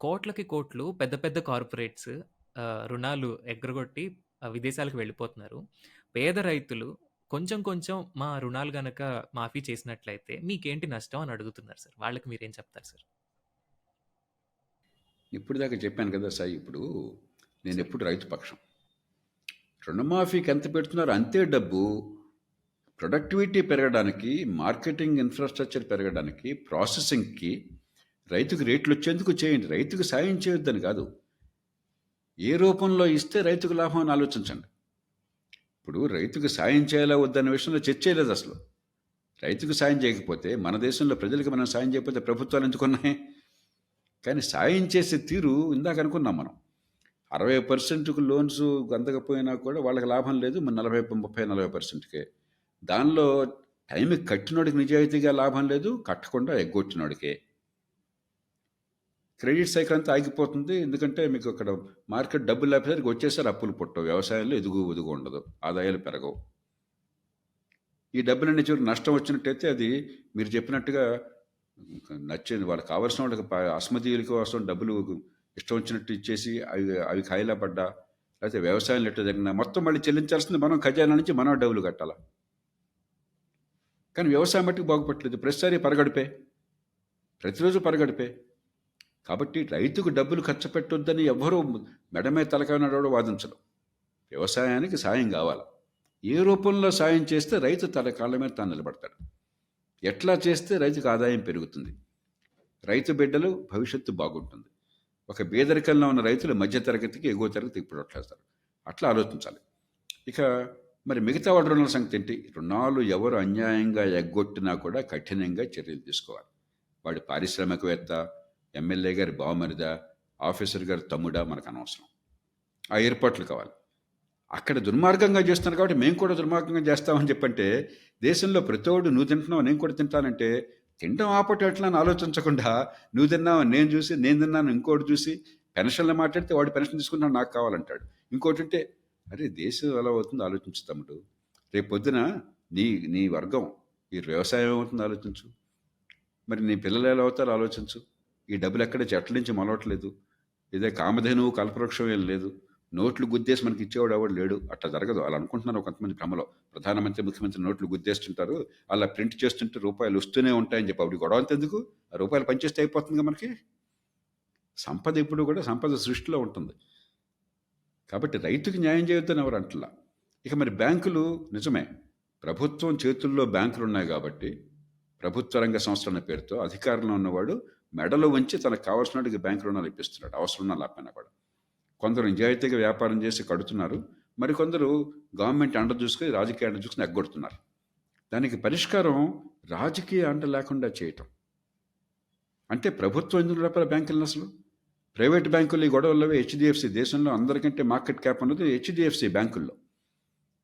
కోట్లకి కోట్లు పెద్ద పెద్ద కార్పొరేట్స్ రుణాలు ఎగ్గరగొట్టి విదేశాలకు వెళ్ళిపోతున్నారు. పేద రైతులు కొంచెం కొంచెం మా రుణాలు గనక మాఫీ చేసినట్లయితే మీకేంటి నష్టం అని అడుగుతున్నారు సార్. వాళ్ళకి మీరేం చెప్తారు సార్? ఇప్పటిదాకా చెప్పాను కదా సాయి ఇప్పుడు సార్. నేనెప్పుడు రైతు పక్షం. రుణమాఫీకి ఎంత పెడుతున్నారో అంతే డబ్బు ప్రొడక్టివిటీ పెరగడానికి, మార్కెటింగ్ ఇన్‌ఫ్రాస్ట్రక్చర్ పెరగడానికి, ప్రాసెసింగ్‌కి రైతుకు రేట్లు వచ్చేందుకు చేయండి. రైతుకు సాయం చేయొద్దని కాదు. ఏ రూపంలో ఇస్తే రైతుకు లాభం అని ఆలోచించండి. ఇప్పుడు రైతుకు సాయం చేయాలా వద్దన్న విషయంలో చర్చే అసలు రైతుకు సాయం చేయకపోతే మన దేశంలో ప్రజలకు మనం సాయం చేయకపోతే ప్రభుత్వాలు ఎందుకున్నాయి? కానీ సాయం చేసే తీరు ఇందాక అనుకున్నాం మనం. అరవై పర్సెంట్కు లోన్స్ అందకపోయినా కూడా వాళ్ళకి లాభం లేదు. మన నలభై ముప్పై నలభై పర్సెంట్కే దానిలో టైంకి కట్టినోడికి నిజాయితీగా లాభం లేదు. కట్టకుండా ఎగ్గొట్టినోడికే. క్రెడిట్ సైకిల్ అంతా ఆగిపోతుంది. ఎందుకంటే మీకు అక్కడ మార్కెట్ డబ్బులు లేకపోతే వచ్చేసారి అప్పులు పుట్టవు. వ్యవసాయంలో ఎదుగు ఎదుగు ఉండదు. ఆదాయాలు పెరగవు. ఈ డబ్బులన్నీ చివరికి నష్టం వచ్చినట్టయితే అది మీరు చెప్పినట్టుగా నచ్చింది వాళ్ళకి కావాల్సిన వాళ్ళకి అస్మదీయుల కోసం డబ్బులు ఇష్టం వచ్చినట్టు ఇచ్చేసి అవి అవి ఖాయిలా పడ్డా లేకపోతే వ్యవసాయం ఎట్టు జరిగినా మొత్తం మళ్ళీ చెల్లించాల్సింది మనం ఖజానా నుంచి మనం డబ్బులు కట్టాలా. కానీ వ్యవసాయం మట్టుకు బాగుపట్టలేదు ప్రతిసారి పరగడిపే ప్రతిరోజు పరగడిపే కాబట్టి రైతుకు డబ్బులు ఖర్చు పెట్టొద్దని ఎవ్వరూ మెడమే మీద తలకాయ నడవడం వాదించరు. వ్యవసాయానికి సాయం కావాలి. ఏ రూపంలో సాయం చేస్తే రైతు తన కాళ్ళ మీద తాను నిలబడతాడు. ఎట్లా చేస్తే రైతుకు ఆదాయం పెరుగుతుంది. రైతు బిడ్డలు భవిష్యత్తు బాగుంటుంది. ఒక పేదరికంలో ఉన్న రైతులు మధ్యతరగతికి ఎగువ తరగతికి పుడట్లేస్తారు. అట్లా ఆలోచించాలి. ఇక మరి మిగతా వాడి రుణాల సంగతి ఏంటి? రుణాలు ఎవరు అన్యాయంగా ఎగ్గొట్టినా కూడా కఠినంగా చర్యలు తీసుకోవాలి. వాడి పారిశ్రామికవేత్త, ఎమ్మెల్యే గారి బావమరిదా, ఆఫీసర్ గారి తమ్ముడా మనకు అనవసరం. ఆ ఏర్పాట్లు కావాలి. అక్కడ దుర్మార్గంగా చేస్తున్నారు కాబట్టి మేము కూడా దుర్మార్గంగా చేస్తామని చెప్పంటే దేశంలో ప్రతోడు నువ్వు తింటున్నావు నేను కూడా తింటానంటే తినడం ఆపటం ఎట్లా అని ఆలోచించకుండా నువ్వు తిన్నావు నేను చూసి నేను తిన్నాను ఇంకోటి చూసి పెన్షన్లు మాట్లాడితే వాడు పెన్షన్ తీసుకున్నాడు నాకు కావాలంటాడు ఇంకోటి అంటే అరే దేశం ఎలా అవుతుందో ఆలోచించు తమ్ముడు రేపు పొద్దున నీ నీ వర్గం ఈ వ్యవసాయం ఏమవుతుందో ఆలోచించు మరి నీ పిల్లలు ఎలా అవుతారో ఆలోచించు ఈ డబ్బులు ఎక్కడ చెట్ల నుంచి మొలవట్లేదు. ఇదే కామధేనువు కల్పవృక్షం ఏం లేదు. నోట్లు గుద్దేసి మనకి ఇచ్చేవాడు ఎవడు లేడు. అట్లా జరగదు. అలా అనుకుంటున్నారు కొంతమంది భ్రమలో ప్రధానమంత్రి ముఖ్యమంత్రి నోట్లు గుద్దేస్తుంటారు. అలా ప్రింట్ చేస్తుంటే రూపాయలు వస్తూనే ఉంటాయని చెప్పి అప్పుడు గొడవ అంత ఎందుకు ఆ రూపాయలు పనిచేస్తే అయిపోతుంది మనకి? సంపద ఇప్పుడు కూడా సంపద సృష్టిలో ఉంటుంది. కాబట్టి రైతుకి న్యాయం చేయొద్దని ఎవరు అంటలా. ఇక మరి బ్యాంకులు నిజమే. ప్రభుత్వం చేతుల్లో బ్యాంకులు ఉన్నాయి కాబట్టి ప్రభుత్వ రంగ సంస్థ అన్న పేరుతో అధికారంలో ఉన్నవాడు మెడలో వంచి తనకు కావాల్సినట్టుగా బ్యాంకు రుణాలు ఇప్పిస్తున్నాడు అవసరం ఉన్నా లేకపోయినా కూడా. కొందరు నిజాయితీగా వ్యాపారం చేసి కడుతున్నారు. మరికొందరు గవర్నమెంట్ అండ చూసుకొని రాజకీయ అండ చూసుకుని ఎగ్గొడుతున్నారు. దానికి పరిష్కారం రాజకీయ అండ లేకుండా చేయటం. అంటే ప్రభుత్వం ఎందుకు వ్యాపార బ్యాంకులను అసలు? ప్రైవేట్ బ్యాంకులు ఈ గొడవల్లో హెచ్డిఎఫ్సి దేశంలో అందరికంటే మార్కెట్ క్యాప్ ఉన్నది హెచ్డిఎఫ్సి బ్యాంకుల్లో.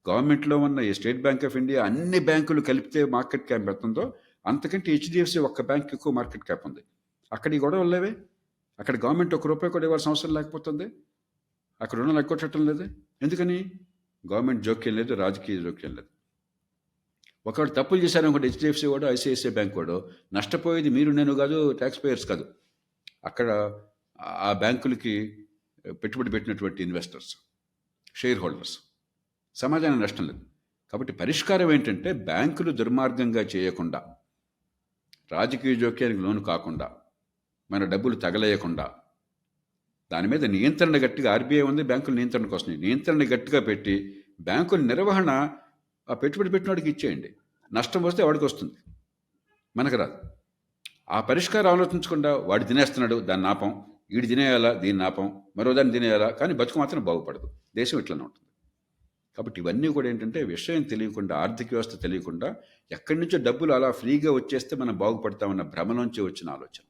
గవర్నమెంట్లో ఉన్న ఈ స్టేట్ బ్యాంక్ ఆఫ్ ఇండియా అన్ని బ్యాంకులు కలిపితే మార్కెట్ క్యాప్ ఎంతుందో అంతకంటే హెచ్డిఎఫ్సి ఒక్క బ్యాంక్ ఎక్కువ మార్కెట్ క్యాప్ ఉంది. అక్కడ ఈ గొడవలేవే అక్కడ గవర్నమెంట్ ఒక రూపాయి కూడా ఇవ్వాల్సిన అవసరం లేకపోతుంది. అక్కడ రుణాలు ఎగ్గొట్టడం లేదు. ఎందుకని? గవర్నమెంట్ జోక్యం లేదు రాజకీయ జోక్యం లేదు. ఒకవేళ తప్పులు చేశారు ఒకటి హెచ్డిఎఫ్సి వాడు ఐసిఐసిఐ బ్యాంక్ వాడు. నష్టపోయేది మీరు నేను కాదు ట్యాక్స్ పేయర్స్ కాదు. అక్కడ ఆ బ్యాంకులకి పెట్టుబడి పెట్టినటువంటి ఇన్వెస్టర్స్ షేర్ హోల్డర్స్ సమాజానికి నష్టం లేదు. కాబట్టి పరిష్కారం ఏంటంటే బ్యాంకులు దుర్మార్గంగా చేయకుండా రాజకీయ జోక్యానికి లోను కాకుండా మన డబ్బులు తగలేయకుండా. దాని మీద నియంత్రణ గట్టిగా ఆర్బీఐ ఉంది బ్యాంకుల నియంత్రణకు కోసం నియంత్రణ గట్టిగా పెట్టి బ్యాంకుల నిర్వహణ ఆ పెట్టుబడి పెట్టినోడికి ఇచ్చేయండి. నష్టం వస్తే వాడికి వస్తుంది. మనకు రాదు. ఆ పరిష్కారం ఆలోచించకుండా వాడు తినేస్తున్నాడు దాన్ని నాపం. వీడు తినేయాలా దీన్ని నాపం. మరో దాన్ని తినేయాలా కానీ బతుకు మాత్రం బాగుపడదు. దేశం ఇట్లనే ఉంటుంది. కాబట్టి ఇవన్నీ కూడా ఏంటంటే విషయం తెలియకుండా ఆర్థిక వ్యవస్థ తెలియకుండా ఎక్కడి నుంచో డబ్బులు అలా ఫ్రీగా వచ్చేస్తే మనం బాగుపడతామన్న భ్రమలోంచి వచ్చిన ఆలోచన.